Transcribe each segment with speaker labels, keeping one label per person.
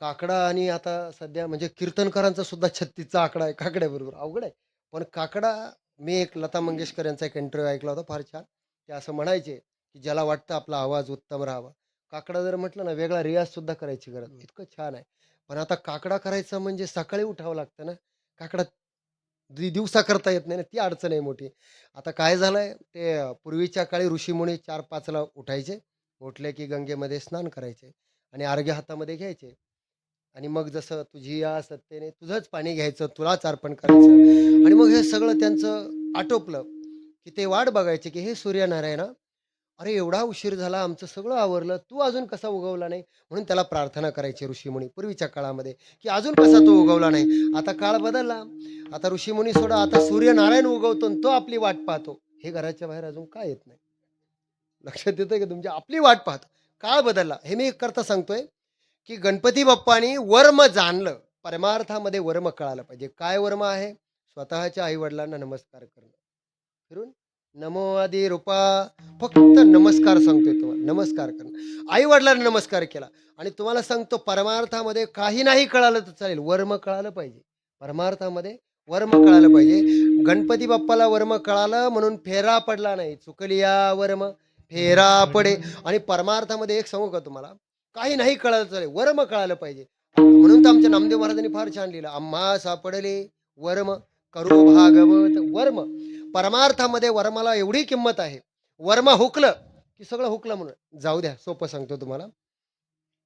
Speaker 1: काकडा आणि आता सध्या म्हणजे कीर्तनकारांचा सुद्धा 36चा आकडा आहे काकड्याबरोबर. अवघड आहे. पण काकडा मी एक लता मंगेशकर यांचा एक इंटरव्ह्यू ऐकला होता फार छान. ते असं म्हणायचे, की ज्याला वाटतं आपला आवाज उत्तम राहावा. काकडा जर म्हटलं ना वेगळा रियाजसुद्धा करायची गरज इतकं छान आहे. पण आता काकडा करायचा म्हणजे सकाळी उठावं लागतं ना. काकडा दिवसा करता येत नाही ना, ती अडचण आहे मोठी. आता काय झालंय ते पूर्वीच्या काळी ऋषीमुनी चार पाचला उठायचे. उठले की गंगेमध्ये स्नान करायचे आणि अर्घ्य हातामध्ये घ्यायचे आणि मग जसं तुझी या सत्तेने तुझंच पाणी घ्यायचं, तुलाच अर्पण करायचं आणि मग हे सगळं त्यांचं आटोपलं, की ते वाट बघायचे, की "हे सूर्यनारायणा, अरे एवढा उशीर झाला, आमचं सगळं आवरलं, तू अजून कसा उगवला नाही?" म्हणून त्याला प्रार्थना करायची ऋषीमुनी पूर्वीच्या काळामध्ये, की "अजून कसा तू उगवला नाही?" आता काळ बदलला. आता ऋषीमुनी सोडा, आता सूर्यनारायण उगवतो आणि तो आपली वाट पाहतो. हे घराच्या बाहेर अजून का येत नाही? लक्षात येतं की तुमची आपली वाट पाहतो. काळ बदलला. हे मी करता सांगतोय, की गणपती बाप्पानी वर्म जाणलं. परमार्थामध्ये वर्म कळालं पाहिजे. काय वर्म आहे? स्वतःच्या आई-वडिलांना नमस्कार करणं. फिरून नमो आदी रूपा फक्त नमस्कार सांगतोय तुम्हाला. नमस्कार करणं. आई-वडिलांना नमस्कार केला आणि तुम्हाला सांगतो परमार्थामध्ये काही नाही कळालं तर चालेल. वर्म कळालं पाहिजे. परमार्थामध्ये वर्म कळालं पाहिजे. गणपती बाप्पाला वर्म कळालं म्हणून फेरा पडला नाही. चुकलिया वर्म फेरा पडे आणि परमार्थामध्ये एक सांगू का तुम्हाला? काही नाही कळालं चालेल. वर्म कळालं पाहिजे. म्हणून तर आमच्या नामदेव महाराजांनी फार छान लिहिलं. "आम्हा सापडले वर्म करू भागवत वर्म." परमार्थामध्ये वर्माला एवढी किंमत आहे. वर्म हुकलं, की सगळं हुकलं म्हणून. जाऊ द्या सोपं सांगतो तुम्हाला.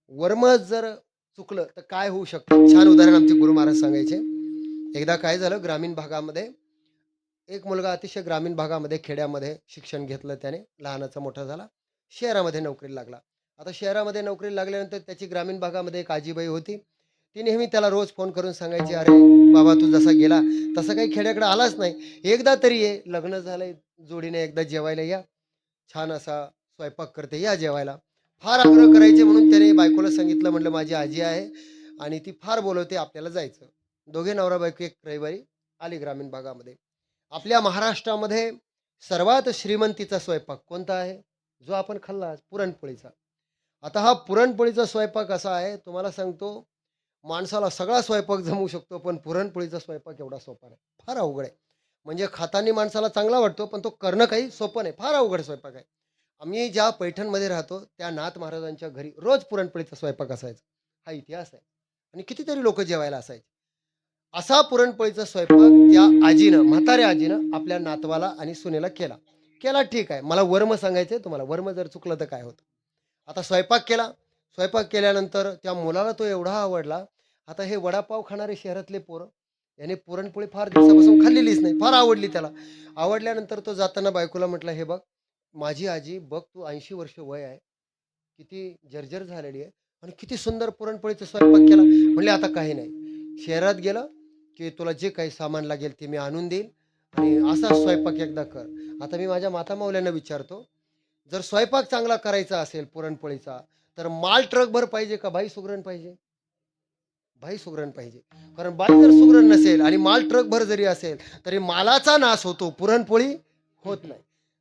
Speaker 1: वर्म जर चुकलं तर काय होऊ शकतं? छान उदाहरण आमचे गुरु महाराज सांगायचे. एकदा काय झालं ग्रामीण भागामध्ये एक मुलगा अतिशय ग्रामीण भागामध्ये खेड्यामध्ये शिक्षण घेतलं त्याने. लहानाचा मोठा झाला. शहरामध्ये नोकरीला लागला. आता शहरामध्ये नोकरी लागल्यानंतर त्याची ग्रामीण भागामध्ये एक आजीबाई होती. ती नेहमी त्याला रोज फोन करून सांगायची, "अरे बाबा तू जसा गेला तसा काही खेड्याकडे आलाच नाही. एकदा तरी ये. लग्न झालंय जोडीने एकदा जेवायला या. छान असा स्वयंपाक करते या जेवायला." फार आग्रह करायचे म्हणून त्याने बायकोला सांगितलं म्हटलं, "माझी आजी आहे आणि ती फार बोलवते आपल्याला जायचं." दोघे नवरा-बायको एक रविवारी आली ग्रामीण भागामध्ये. आपल्या महाराष्ट्रामध्ये सर्वात श्रीमंतीचा स्वयंपाक कोणता आहे? जो आपण खाल्ला पुरणपोळीचा. आता हा पुरणपोळीचा स्वयंपाक असा आहे तुम्हाला सांगतो माणसाला सगळा स्वयंपाक जमवू शकतो, पण पुरणपोळीचा स्वयंपाक एवढा सोपा नाही. फार अवघड आहे. म्हणजे खातानी माणसाला चांगला वाटतो, पण तो करणं काही सोपं नाही. फार अवघड स्वयंपाक आहे. आम्ही ज्या पैठणमध्ये राहतो त्या नाथ महाराजांच्या घरी रोज पुरणपोळीचा स्वयंपाक असायचा. हा इतिहास आहे. आणि कितीतरी लोक जेवायला असायचे. असा पुरणपोळीचा स्वयंपाक त्या आजीनं, म्हाताऱ्या आजीनं आपल्या नातवाला आणि सुनेला केला. केला ठीक आहे. मला वर्म सांगायचंय तुम्हाला. वर्म जर चुकलं तर काय होतं? आता स्वयंपाक केला. स्वयंपाक केल्यानंतर त्या मुलाला तो एवढा आवडला. आता हे वडापाव खाणारे शहरातले पोरं, याने पुरणपोळी फार दिवसापासून खाल्लेलीच नाही. फार आवडली त्याला. आवडल्यानंतर तो जाताना बायकोला म्हटलं "हे बघ, माझी आजी बघ तू 80 वर्ष वय आहे. किती जर्जर झालेली आहे आणि किती सुंदर पुरणपोळीचा स्वयंपाक केला." म्हणले, "आता काही नाही. शहरात गेलं की तुला जे काही सामान लागेल ते मी आणून देईल आणि असा स्वयंपाक एकदा कर." आता मी माझ्या मातामाऊल्यांना विचारतो, जर स्वयंपाक चांगला करायचा असेल पुरणपोळीचा, तर माल ट्रकभर पाहिजे का बाई सुगरण पाहिजे? बाई सुगरण पाहिजे. कारण बाई जर सुगरण नसेल आणि माल ट्रकभर जरी असेल, तरी मालाचा नाश होतो, पुरणपोळी होत नाही.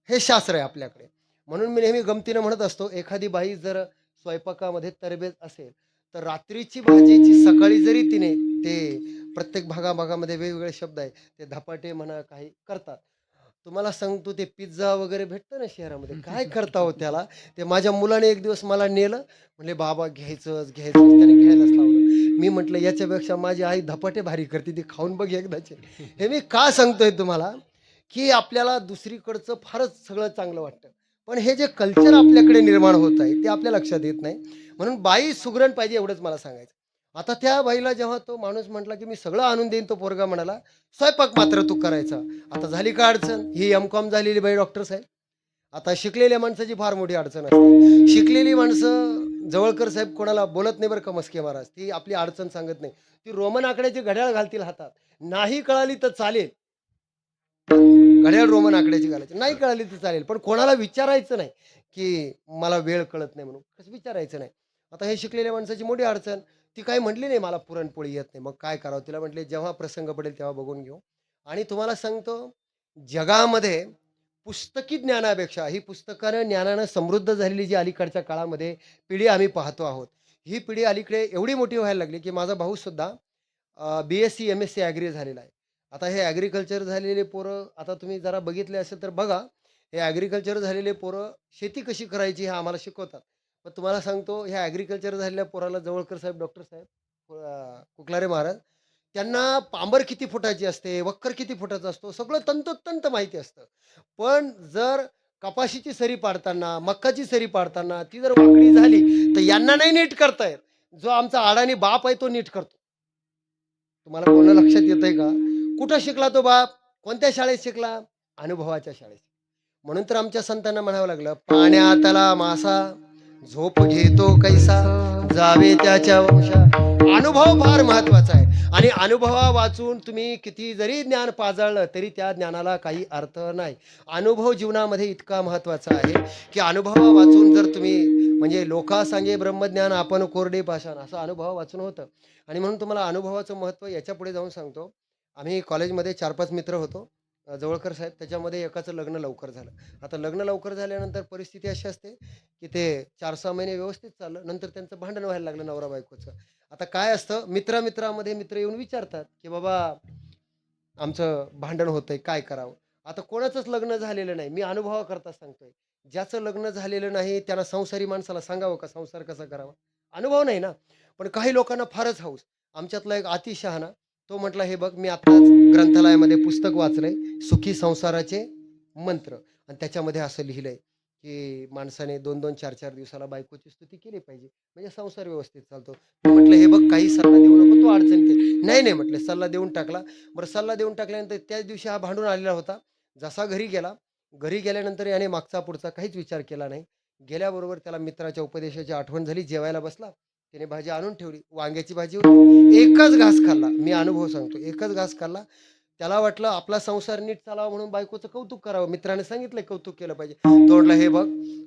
Speaker 1: हे शास्त्र आहे आपल्याकडे. म्हणून मी नेहमी गमतीनं म्हणत असतो, एखादी बाई जर स्वयंपाकामध्ये तरबेज असेल, तर रात्रीची भाजीची सकाळी जरी तिने ते प्रत्येक भागा-भागामध्ये वेगवेगळे शब्द आहेत. ते धपाटे म्हणा काही करतात. तुम्हाला सांगतो ते पिझ्झा वगैरे भेटतं ना शहरामध्ये, काय करता हो त्याला? ते माझ्या मुलाने एक दिवस मला नेलं. म्हणले, "बाबा घ्यायचंच, घ्यायचंच." त्याने घ्यायलाच लावलं. मी म्हटलं, "याच्यापेक्षा माझी आई धपाटे भारी करते, ती खाऊन बघ एकदाचे." हे मी का सांगतोय तुम्हाला, की आपल्याला दुसरीकडचं फारच सगळं चांगलं वाटतं. पण हे जे कल्चर आपल्याकडे निर्माण होत आहे, ते आपल्या लक्षात येत नाही. म्हणून बाई सुगरण पाहिजे एवढंच मला सांगायचं. आता त्या बाईला जेव्हा तो माणूस म्हटला, की "मी सगळं आणून देईन." तो पोरगा म्हणाला, "स्वयंपाक मात्र तू करायचा." आता झाली का अडचण? ही एम.कॉम झालेली बाई डॉक्टर साहेब. आता शिकलेल्या माणसाची फार मोठी अडचण असते. शिकलेली माणसं जवळकर साहेब कोणाला बोलत नाही बरं का मस्के महाराज. ती आपली अडचण सांगत नाही. ती रोमन आकड्याची घड्याळ घालतील हातात. नाही कळाली तर चालेल. घड्याळ रोमन आकड्याची घालायची. नाही कळाली तर चालेल. पण कोणाला विचारायचं नाही, की मला वेळ कळत नाही म्हणून. कसं विचारायचं नाही. आता हे शिकलेल्या माणसाची मोठी अडचण. ती काय म्हटली नाही मला पुरणपोळी येत नाही. मग काय करावं? तिला म्हटले, "जेव्हा प्रसंग पडेल तेव्हा बघून घेऊ." आणि तुम्हाला सांगतो जगामध्ये पुस्तकी ज्ञानापेक्षा ही पुस्तकानं, ज्ञानानं समृद्ध झालेली जी अलीकडच्या काळामध्ये पिढी आम्ही पाहतो आहोत, ही पिढी अलीकडे एवढी मोठी व्हायला लागली की माझा भाऊसुद्धा B S C M S C agri झालेला आहे आता हे ॲग्रिकल्चर झालेले पोरं आता तुम्ही जरा बघितले असेल तर बघा हे ॲग्रिकल्चर झालेले पोरं शेती कशी करायची हे आम्हाला शिकवतात मग तुम्हाला सांगतो ह्या ॲग्रिकल्चर झालेल्या पोराला जवळकर साहेब डॉक्टर साहेब कुकलारे महाराज त्यांना पांबर किती फुटाची असते वक्कर किती फुटाचा असतो सगळं तंतोतंत माहिती असतं. पण जर कपाशीची सरी पाडताना मक्काची सरी पाडताना ती जर वाकडी झाली तर यांना नाही नीट करता येत. जो आमचा आडाणी बाप आहे तो नीट करतो. तुम्हाला कोणा लक्षात येत आहे का? कुठं शिकला तो बाप? कोणत्या शाळेत शिकला? अनुभवाच्या शाळेत. म्हणून तर आमच्या संतांना म्हणावं लागलं पाण्यातला मासा झोप घेतो कैसा? जावे त्याच्या वंशा. अनुभव फार महत्त्वाचा आहे. आणि अनुभवा वाचून तुम्ही किती जरी ज्ञान पाजळलं तरी त्या ज्ञानाला काही अर्थ नाही. अनुभव जीवनामध्ये इतका महत्त्वाचा आहे की अनुभवा वाचून जर तुम्ही म्हणजे लोका सांगे ब्रह्मज्ञान आपण कोरडे पाषाण असं अनुभव वाचून होतं. आणि म्हणून तुम्हाला अनुभवाचं महत्त्व याच्यापुढे जाऊन सांगतो. आम्ही कॉलेजमध्ये चार पाच मित्र होतो. जवळकर साहेब त्याच्यामध्ये एकाचं लग्न लवकर झालं. आता लग्न लवकर झाल्यानंतर परिस्थिती अशी असते की ते चार सहा महिने व्यवस्थित चाललं नंतर त्यांचं भांडण व्हायला लागलं नवरा बायकोचं. आता काय असतं मित्रामित्रामध्ये मित्र येऊन विचारतात की बाबा आमचं भांडण होतंय काय करावं? आता कोणाचंच लग्न झालेलं नाही. मी अनुभवाकरता सांगतोय. ज्याचं लग्न झालेलं नाही त्याला संसारी माणसाला सांगावं का? संसार कसा करावा? अनुभव नाही ना. पण काही लोकांना फारच हौस. आमच्यातला एक अतिशहाणा तो म्हटला हे बघ मी आत्ताच ग्रंथालयामध्ये पुस्तक वाचलंय सुखी संसाराचे मंत्र. आणि त्याच्यामध्ये असं लिहिलंय की माणसाने दोन दोन चार चार दिवसाला बायकोची स्तुती केली पाहिजे. म्हणजे संसार व्यवस्थित चालतो. म्हटलं हे बघ काही सल्ला देऊ नको तो अडचणीत नाही नाही म्हटलं सल्ला देऊन टाकला. बरं सल्ला देऊन टाकल्यानंतर त्याच दिवशी हा भांडून आलेला होता. जसा घरी गेला घरी गेल्यानंतर याने मागचा पुढचा काहीच विचार केला नाही. गेल्याबरोबर त्याला मित्राच्या उपदेशाची आठवण झाली जेवायला बसला. त्याने भाजी आणून ठेवली. वांग्याची भाजी होती. एकच घास खाल्ला. मी अनुभव सांगतो. एकच घास खाल्ला. त्याला वाटलं आपला संसार नीट चालावा म्हणून बायकोचं कौतुक करावं. मित्राने सांगितलं कौतुक केलं पाहिजे. तोडलं हे बघ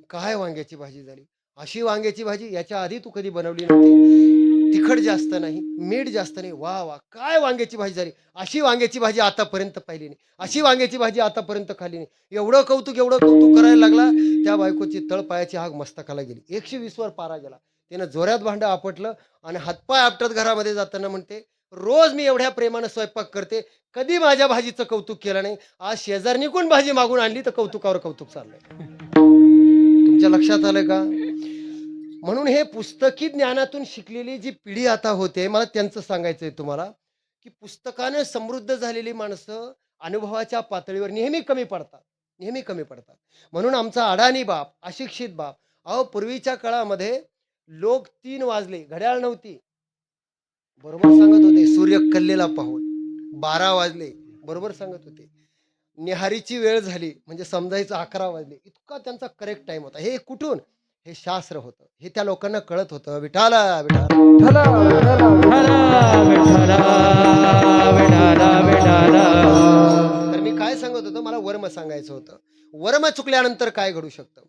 Speaker 1: काय वांग्याची भाजी झाली? अशी वांग्याची भाजी याच्या आधी तू कधी बनवली नव्हती. तिखट जास्त नाही मीठ जास्त नाही. वा वा काय वांग्याची भाजी झाली? अशी वांग्याची भाजी आतापर्यंत पाहिली नाही. अशी वांग्याची भाजी आतापर्यंत खाली नाही. एवढं कौतुक एवढं कौतुक करायला लागला. त्या बायकोची तळपायाची आग मस्तकाला गेली. एकशे वीस वर पारा गेला. त्यानं जोऱ्यात भांडं आपटलं आणि हातपाय आपटत घरामध्ये जाताना म्हणते रोज मी एवढ्या प्रेमानं स्वयंपाक करते. कधी माझ्या भाजीचं कौतुक केलं नाही. आज शेजारनी कोण भाजी मागून आणली तर कौतुकावर कौतुक चाललंय? तुमच्या लक्षात आलं का? म्हणून हे पुस्तकी ज्ञानातून शिकलेली जी पिढी आता होते मला त्यांचं सांगायचं आहे तुम्हाला की पुस्तकाने समृद्ध झालेली माणसं अनुभवाच्या पातळीवर नेहमी कमी पडतात. नेहमी कमी पडतात. म्हणून आमचा अडाणी बाप अशिक्षित बाप अहो पूर्वीच्या काळामध्ये लोक तीन वाजले घड्याळ नव्हती. बरोबर सांगत होते सूर्य कल्लेला पाहून. बारा वाजले बरोबर सांगत होते. निहारीची वेळ झाली म्हणजे समजायचं अकरा वाजले. इतका त्यांचा करेक्ट टाइम होता. हे कुठून? हे शास्त्र होतं. हे त्या लोकांना कळत होतं. विठाला विठाला. तर मी काय सांगत होतो? मला वर्म सांगायचं होतं. वर्म चुकल्यानंतर काय घडू शकतं?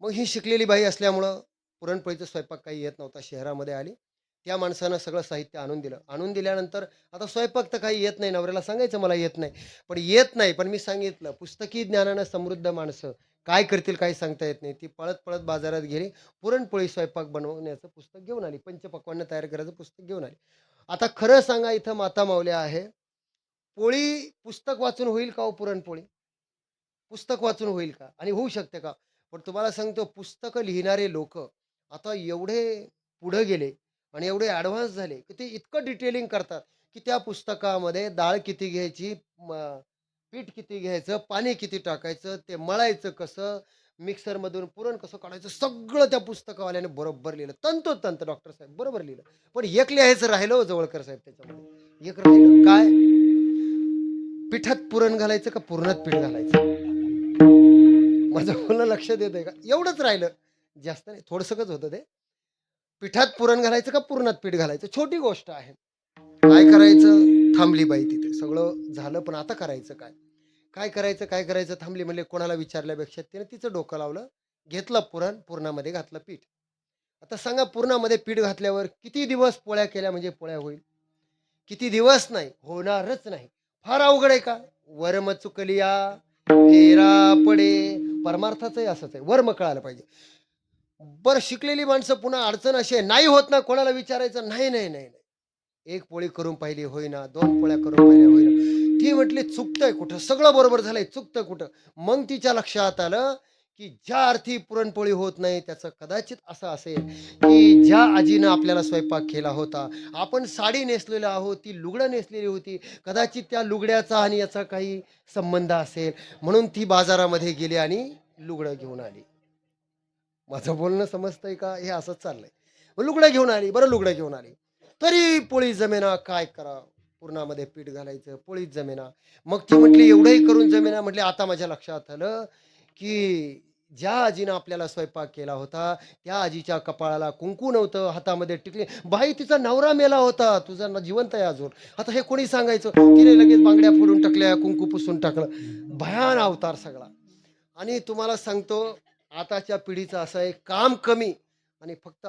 Speaker 1: मग ही शिकलेली बाई असल्यामुळं पुरणपोळीचा स्वयंपाक काही येत नव्हता शहरामध्ये आली. त्या माणसानं सगळं साहित्य आणून दिलं. आणून दिल्यानंतर आता स्वयंपाक तर काही येत नाही. नवऱ्याला सांगायचं मला येत नाही. पण येत नाही. पण मी सांगितलं पुस्तकी ज्ञानानं समृद्ध माणसं काय करतील काही सांगता येत नाही. ती पळत पळत बाजारात गेली. पुरणपोळी स्वयंपाक बनवण्याचं पुस्तक घेऊन आली. पंचपक्वांना तयार करायचं पुस्तक घेऊन आली. आता खरं सांगा इथं माता मावल्या आहे. पोळी पुस्तक वाचून होईल का हो पुरणपोळी? पुस्तक वाचून होईल का? आणि होऊ शकते का? पण तुम्हाला सांगतो पुस्तकं लिहिणारे लोक आता एवढे पुढं गेले आणि एवढे ॲडव्हान्स झाले की ते इतकं डिटेलिंग करतात की त्या पुस्तकामध्ये डाळ किती घ्यायची पीठ किती घ्यायचं पाणी किती टाकायचं ते मळायचं कसं मिक्सरमधून पुरण कसं काढायचं सगळं त्या पुस्तकावाल्याने बरोबर लिहिलं. तंतोतंत डॉक्टर साहेब बरोबर लिहिलं. पण एक लिहायचं राहिलं जवळकर साहेब त्याच्यामध्ये. एक राहिलं काय? पिठात पुरण घालायचं का पुरणात पीठ घालायचं? माझं बोलणं लक्ष देत आहे का? एवढंच राहिलं. जास्त नाही थोडसंच होतं ते. पिठात पुरण घालायचं का पुरणात पीठ घालायचं? छोटी गोष्ट आहे. काय करायचं? थांबली बाई तिथे. सगळं झालं पण आता करायचं काय? काय करायचं काय करायचं? थांबली म्हणजे कोणाला विचारल्यापेक्षा तिने तिचं डोकं लावलं घेतलं पुरण पुरणामध्ये घातलं पीठ. आता सांगा पुरणामध्ये पीठ घातल्यावर किती दिवस पोळ्या केल्या म्हणजे पोळ्या होईल? किती दिवस नाही होणारच नाही. फार अवघड आहे का? वर्म चुकलिया फेरा पडे. परमार्थाचंही असंच आहे. वर्म कळायला पाहिजे. बरं शिकलेली माणसं पुन्हा अडचण अशी आहे नाही होत ना कोणाला विचारायचं? नाही नाही नाही नाही. एक पोळी करून पाहिली होईना दोन पोळ्या करून पाहिल्या होईना. ती म्हटली चुकतंय कुठं? सगळं बरोबर झालंय चुकतं कुठं? मग तिच्या लक्षात आलं की ज्या अर्थी पुरणपोळी होत नाही त्याचं कदाचित असं असेल की ज्या आजीनं आपल्याला स्वयंपाक केला होता आपण साडी नेसलेलो आहोत ती लुगडं नेसलेली होती कदाचित त्या लुगड्याचा आणि याचा काही संबंध असेल. म्हणून ती बाजारामध्ये गेली आणि लुगडं घेऊन आली. माझं बोलणं समजतंय का? हे असंच चाललंय. मग लुगडं घेऊन आली बरं लुगडं घेऊन आली. तरी पोळी जमेना काय करा पूर्णामध्ये पीठ घालायचं पोळीच जमेना. मग ती म्हटली एवढंही करून जमेना. म्हटली आता माझ्या लक्षात आलं की ज्या आजीनं आपल्याला स्वयंपाक केला होता त्या आजीच्या कपाळाला कुंकू नव्हतं हातामध्ये टिकली. बाई तिचा नवरा मेला होता. तुझा जिवंत आहे अजून. आता हे कोणी सांगायचं? तिने लगेच बांगड्या फोडून टाकल्या कुंकू पुसून टाकलं. भयान अवतार सगळा. आणि तुम्हाला सांगतो आताच्या पिढीचं असं आहे काम कमी आणि फक्त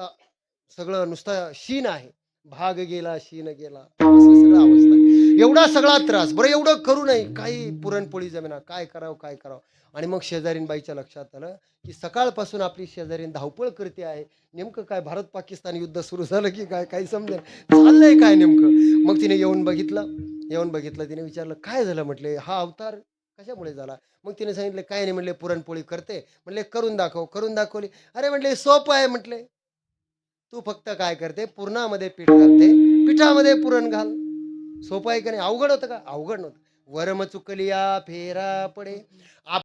Speaker 1: सगळं नुसतं शीन आहे. भाग गेला शीन गेला असं सगळं अवस्था एवढा सगळा त्रास बरं एवढं करू नये काही पुरणपोळी जमेना काय करावं काय करावं. आणि मग शेजारीन बाईच्या लक्षात आलं की सकाळपासून आपली शेजारीन धावपळ करते आहे. नेमकं काय भारत पाकिस्तान युद्ध सुरू झालं की काय काही समजेल? चाललंय काय नेमकं? मग तिने येऊन बघितलं. येऊन बघितलं तिने विचारलं काय झालं? म्हटले हा अवतार कशामुळे झाला? मग तिने सांगितलं काय नाही म्हणले पुरणपोळी करते. म्हणले करून दाखव करून दाखवली. अरे म्हटले सोपं आहे म्हटले. तू फक्त काय करते? पुरणामध्ये पीठ घालते. पिठामध्ये पुरण घाल. सोपं आहे का नाही? अवघड होतं का? अवघड नव्हतं. वरम चुकलिया फेरा पडे.